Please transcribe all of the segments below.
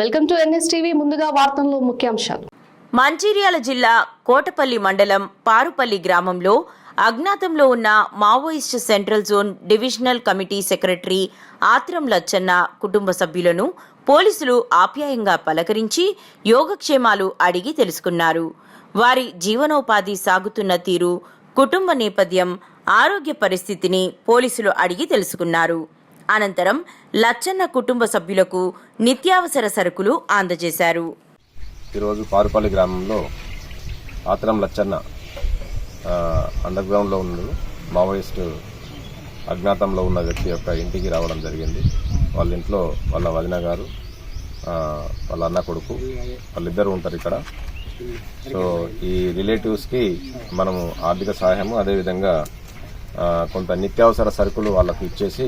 Welcome to NS TV ముందుగా వార్తల్లో ముఖ్యాంశాలు. మంచిర్యాల జిల్లా కోటపల్లి మండలం పారుపల్లి గ్రామంలో అజ్ఞాతంలో ఉన్న Maoist central zone divisional committee secretary Atram Lachanna కుటుంబ సభ్యులను పోలీసులు ఆప్యాయంగా పలకరించి యోగక్షేమాలు అడిగి తెలుసుకున్నారు. వారి జీవనోపాధి సాగుతున్న తీరు కుటుంబ నేపథ్యం ఆరోగ్య పరిస్థితిని పోలీసులు అడిగి తెలుసుకున్నారు. అనంతరం లచ్చన్న కుటుంబ సభ్యులకు నిత్యావసర సరుకులు అందజేశారు. ఈరోజు పారుపల్లి గ్రామంలో ఆతరం లచ్చన్న అండర్ గ్రౌండ్లో ఉన్నాడు. మావోయిస్ట్ అజ్ఞాతంలో ఉన్న వ్యక్తి యొక్క ఇంటికి రావడం జరిగింది. వాళ్ళ ఇంట్లో వాళ్ళ వదిన గారు వాళ్ళ అన్న కొడుకు వాళ్ళిద్దరు ఉంటారు ఇక్కడ. సో ఈ రిలేటివ్స్కి మనము ఆర్థిక సహాయము అదేవిధంగా కొంత నిత్యావసర సరుకులు వాళ్ళకు ఇచ్చేసి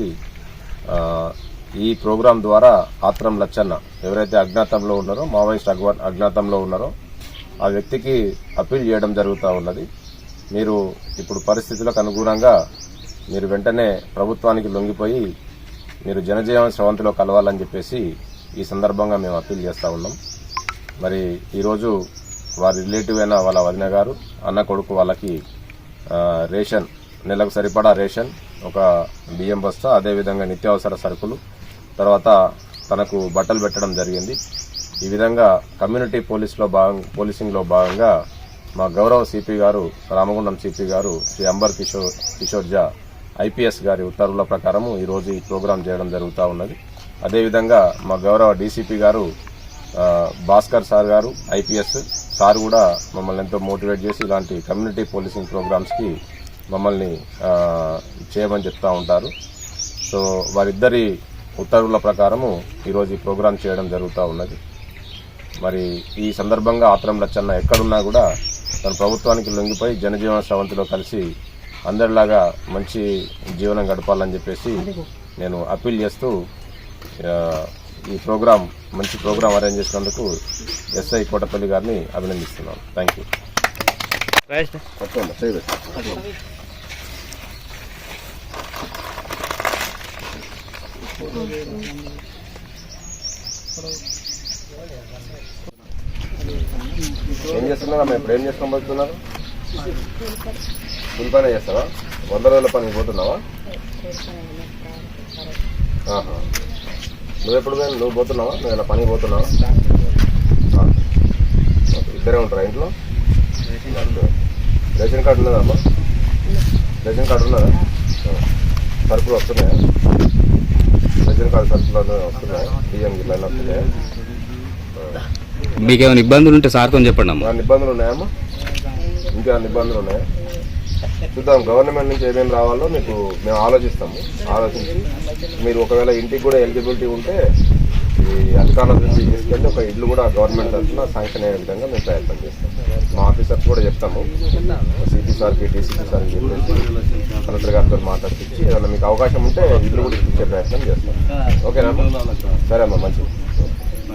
ఈ ప్రోగ్రాం ద్వారా ఆత్రం లచ్చన్న ఎవరైతే అజ్ఞాతంలో ఉన్నారో మావోయిస్ట్ అజ్ఞాతంలో ఉన్నారో ఆ వ్యక్తికి అప్పీల్ చేయడం జరుగుతూ ఉన్నది. మీరు ఇప్పుడు పరిస్థితులకు అనుగుణంగా మీరు వెంటనే ప్రభుత్వానికి లొంగిపోయి మీరు జనజీవన స్రవంతిలో కలవాలని చెప్పేసి ఈ సందర్భంగా మేము అప్పీల్ చేస్తూ ఉన్నాం. మరి ఈరోజు వారి రిలేటివ్ అయిన వాళ్ళ వదిన గారు అన్న కొడుకు వాళ్ళకి రేషన్ నెలకు సరిపడా రేషన్ ఒక బియ్యం బస్తా అదేవిధంగా నిత్యావసర సరుకులు. తర్వాత తనకు బట్టలు పెట్టడం జరిగింది. ఈ విధంగా కమ్యూనిటీ పోలీస్లో భాగం పోలీసింగ్లో భాగంగా మా గౌరవ సిపి గారు రామగుండం సిపి గారు శ్రీ అంబర్ కిషోర్ కిషోర్ జా ఐపీఎస్ గారి ఉత్తర్వుల ప్రకారము ఈరోజు ఈ ప్రోగ్రాం చేయడం జరుగుతూ ఉన్నది. అదేవిధంగా మా గౌరవ డీసీపీ గారు భాస్కర్ సార్ గారు ఐపీఎస్ సార్ కూడా మమ్మల్ని ఎంతో మోటివేట్ చేసి ఇలాంటి కమ్యూనిటీ పోలీసింగ్ ప్రోగ్రామ్స్కి మమ్మల్ని చేయమని చెప్తూ ఉంటారు. సో వారిద్దరి ఉత్తర్వుల ప్రకారము ఈరోజు ఈ ప్రోగ్రాం చేయడం జరుగుతూ ఉన్నది. మరి ఈ సందర్భంగా ఆత్రం లచ్చన్న ఎక్కడున్నా కూడా తన ప్రభుత్వానికి లొంగిపోయి జనజీవన స్రవంతిలో కలిసి అందరిలాగా మంచి జీవనం గడపాలని చెప్పేసి నేను అప్పీల్ చేస్తూ ఈ ప్రోగ్రాం మంచి ప్రోగ్రాం అరేంజ్ చేసినందుకు ఎస్ఐ కోటపల్లి గారిని అభినందిస్తున్నాను. థ్యాంక్ యూ ఏం చేస్తున్నారా ఇప్పుడు ఏం చేసుకొని పోతున్నారు కూలి పని చేస్తావా? వంద రోజుల పని పోతున్నావా? ఆహా. నువ్వు ఎప్పుడు పోయినా నువ్వు పోతున్నావా? నువ్వు ఇలా పని పోతున్నావా? ఇద్దరే ఉంటారా ఇంట్లో? రేషన్ కార్డు ఉన్నదా అమ్మా? రేషన్ కార్డు ఉన్నదా. సరుకులు వస్తున్నాయా? రేషన్ కార్డు సరుకులు వస్తున్నాయా? బియ్యం గిన్నె వస్తున్నాయా? ఆ. మీకేమైనా ఇబ్బందులు ఉంటే సార్తో చెప్పండి అమ్మ. ఇబ్బందులు ఉన్నాయమ్మా ఇంకేమైనా ఇబ్బందులు ఉన్నాయా? చూద్దాం గవర్నమెంట్ నుంచి ఏమేమి రావాలో మీకు మేము ఆలోచిస్తాము. ఆలోచించి మీరు ఒకవేళ ఇంటికి కూడా ఎలిజిబిలిటీ ఉంటే ఈ అధికారుల దృష్టికి తీసుకెళ్ళి ఒక ఇల్లు కూడా గవర్నమెంట్ తరఫున శాంక్షన్ అయ్యే విధంగా మేము ప్రయత్నం చేస్తాం. మా ఆఫీసర్స్ కూడా చెప్తాము. సిటీ సార్కి డీసీపీ సార్కి చెప్పేసి కలెక్టర్ గారితో మాట్లాడిపించి ఏమైనా మీకు అవకాశం ఉంటే ఇల్లు కూడా ఇచ్చే ప్రయత్నం చేస్తాం. ఓకేనా సరే అమ్మా మంచిది.